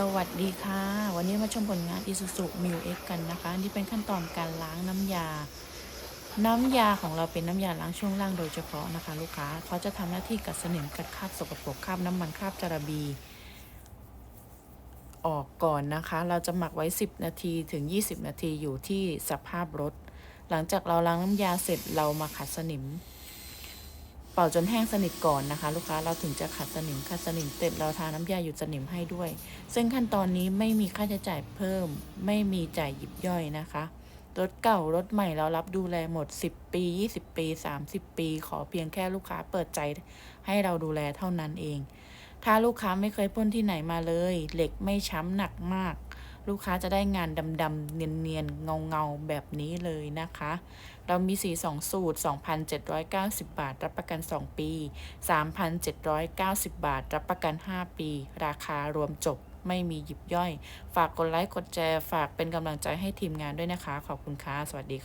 สวัสดีค่ะ วันนี้มาชมผลงาน Isuzu m u X กันนะคะอันนี่เป็นขั้นตอนการล้างน้ำยา น้ำยาของเราเป็นน้ำยาล้างช่วงล่างโดยเฉพาะนะคะ ลูกค้าเขาจะทำหน้าที่กัดสนิมกัดคราบสกปรกคราบน้ำมันคราบจาระบี ออกก่อนนะคะ เราจะหมักไว้ 10 นาทีถึง 20 นาทีอยู่ที่สภาพรถ หลังจากเราล้างน้ำยาเสร็จเรามาขัดสนิม เป่าจนแห้งสนิทก่อนนะคะ ลูกค้าเราถึงจะขัดสนิมขัดสนิมเสร็จเราทาน้ำยาหยุดสนิมให้ด้วย ซึ่งขั้นตอนนี้ไม่มีค่าใช้จ่ายเพิ่ม ไม่มีจ่ายหยิบย่อยนะคะรถเก่ารถใหม่เรารับดูแลหมด 10 ปี 20 ปี 30 ปี ขอเพียงแค่ลูกค้าเปิดใจให้เราดูแลเท่านั้นเอง ถ้าลูกค้าไม่เคยพ่นที่ไหนมาเลย เหล็กไม่ช้ำหนักมาก ลูกค้าจะได้งานดำๆเนียนๆเงาเงาๆแบบนี้เลยนะคะ เรามีสีสองสูตร 2,790 บาท รับประกัน 2 ปี 3,790 บาท รับประกัน 5 ปี ราคารวมจบไม่มีหยิบย่อย ฝากกดไลค์ กดแชร์ ฝากเป็นกำลังใจให้ทีมงานด้วยนะคะ ขอบคุณค่ะ สวัสดีค่ะ